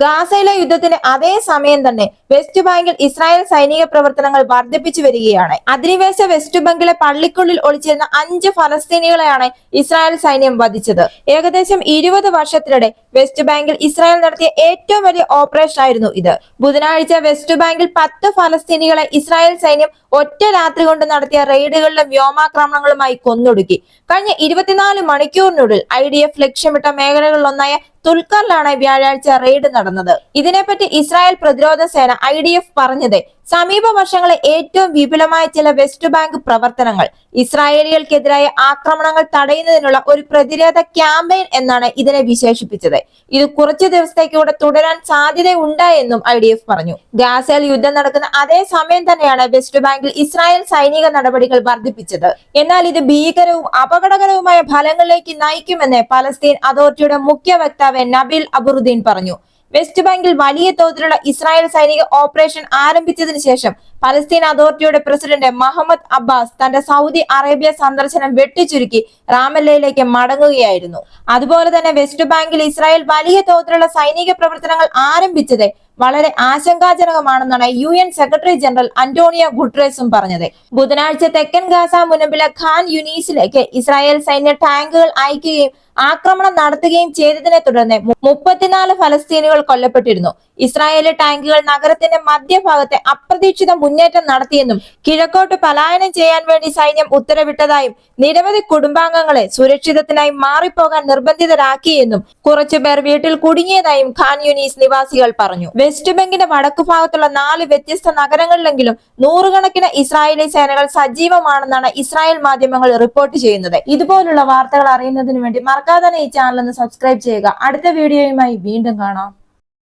ഗാസയിലെ യുദ്ധത്തിന് അതേ സമയം തന്നെ വെസ്റ്റ് ബാങ്കിൽ ഇസ്രായേൽ സൈനിക പ്രവർത്തനങ്ങൾ വർദ്ധിപ്പിച്ചു വരികയാണ്. അധിനിവേശ വെസ്റ്റ് ബാങ്കിലെ പള്ളിക്കുള്ളിൽ ഒളിച്ചിരുന്ന അഞ്ച് ഫലസ്തീനികളെയാണ് ഇസ്രായേൽ സൈന്യം വധിച്ചത്. ഏകദേശം ഇരുപത് വർഷത്തിനിടെ വെസ്റ്റ് ബാങ്കിൽ ഇസ്രായേൽ നടത്തിയ ഏറ്റവും വലിയ ഓപ്പറേഷൻ ആയിരുന്നു ഇത്. ബുധനാഴ്ച വെസ്റ്റ് ബാങ്കിൽ പത്ത് ഫലസ്തീനികളെ ഇസ്രായേൽ സൈന്യം ഒറ്റ രാത്രി കൊണ്ട് നടത്തിയ റെയ്ഡുകളിലും വ്യോമാക്രമണങ്ങളുമായി കൊന്നൊടുക്കി. കഴിഞ്ഞ ഇരുപത്തിനാല് മണിക്കൂറിനുള്ളിൽ ഐ ഡി എഫ് ലക്ഷ്യമിട്ട മേഖലകളിലൊന്നായ തുൽക്കറിലാണ് വ്യാഴാഴ്ച റെയ്ഡ് നടന്നത്. ഇതിനെപ്പറ്റി ഇസ്രായേൽ പ്രതിരോധ സേന ഐ ഡി എഫ് പറഞ്ഞത് സമീപ വർഷങ്ങളെ ഏറ്റവും വിപുലമായ ചില വെസ്റ്റ് ബാങ്ക് പ്രവർത്തനങ്ങൾ. ഇസ്രായേലികൾക്കെതിരായ ആക്രമണങ്ങൾ തടയുന്നതിനുള്ള ഒരു പ്രതിരോധ ക്യാമ്പയിൻ എന്നാണ് ഇതിനെ വിശേഷിപ്പിച്ചത്. ഇത് കുറച്ചു ദിവസത്തേക്കൂടെ തുടരാൻ സാധ്യതയുണ്ട് എന്നും ഐ ഡി എഫ് പറഞ്ഞു. ഗാസയിൽ യുദ്ധം നടക്കുന്ന അതേ സമയം തന്നെയാണ് വെസ്റ്റ് ബാങ്കിൽ ഇസ്രായേൽ സൈനിക നടപടികൾ വർദ്ധിപ്പിച്ചത്. എന്നാൽ ഇത് ഭീകരവും അപകടകരവുമായ ഫലങ്ങളിലേക്ക് നയിക്കുമെന്ന് പലസ്തീൻ അതോറിറ്റിയുടെ മുഖ്യ വക്താവ് നബിൽ അബുറുദ്ദീൻ പറഞ്ഞു. വെസ്റ്റ് ബാങ്കിൽ വലിയ തോതിലുള്ള ഇസ്രായേൽ സൈനിക ഓപ്പറേഷൻ ആരംഭിച്ചതിന് ശേഷം പലസ്തീൻ അതോറിറ്റിയുടെ പ്രസിഡന്റ് മുഹമ്മദ് അബ്ബാസ് തന്റെ സൗദി അറേബ്യ സന്ദർശനം വെട്ടിച്ചുരുക്കി റാമല്ലയിലേക്ക് മടങ്ങുകയായിരുന്നു. അതുപോലെ തന്നെ വെസ്റ്റ് ബാങ്കിൽ ഇസ്രായേൽ വലിയ തോതിലുള്ള സൈനിക പ്രവർത്തനങ്ങൾ ആരംഭിച്ചത് വളരെ ആശങ്കാജനകമാണെന്നാണ് U N secretary general Antonio ഗുട്രേസും പറഞ്ഞത്. ബുധനാഴ്ച തെക്കൻ ഗാസ മുനമ്പിലെ ഖാൻ യുനീസിലേക്ക് ഇസ്രായേൽ സൈന്യ ടാങ്കുകൾ അയക്കുകയും ആക്രമണം നടത്തുകയും ചെയ്തതിനെ തുടർന്ന് മുപ്പത്തിനാല് ഫലസ്തീനുകൾ കൊല്ലപ്പെട്ടിരുന്നു. ഇസ്രായേലി ടാങ്കുകൾ നഗരത്തിന്റെ മധ്യഭാഗത്തെ അപ്രതീക്ഷിത മുന്നേറ്റം നടത്തിയെന്നും കിഴക്കോട്ട് പലായനം ചെയ്യാൻ വേണ്ടി സൈന്യം ഉത്തരവിട്ടതായും നിരവധി കുടുംബാംഗങ്ങളെ സുരക്ഷിതത്തിനായി മാറിപ്പോകാൻ നിർബന്ധിതരാക്കിയെന്നും കുറച്ചുപേർ വീട്ടിൽ കുടുങ്ങിയതായും ഖാൻ യുനീസ് നിവാസികൾ പറഞ്ഞു. വെസ്റ്റ് ബംഗിന്റെ വടക്കു ഭാഗത്തുള്ള നാല് വ്യത്യസ്ത നഗരങ്ങളിലെങ്കിലും നൂറുകണക്കിന് ഇസ്രായേലി സേനകൾ സജീവമാണെന്നാണ് ഇസ്രായേൽ മാധ്യമങ്ങൾ റിപ്പോർട്ട് ചെയ്യുന്നത്. ഇതുപോലുള്ള വാർത്തകൾ അറിയുന്നതിന് വേണ്ടി മറക്കാതെ ഈ ചാനൽ ഒന്ന് സബ്സ്ക്രൈബ് ചെയ്യുക. അടുത്ത വീഡിയോയുമായി വീണ്ടും കാണാം.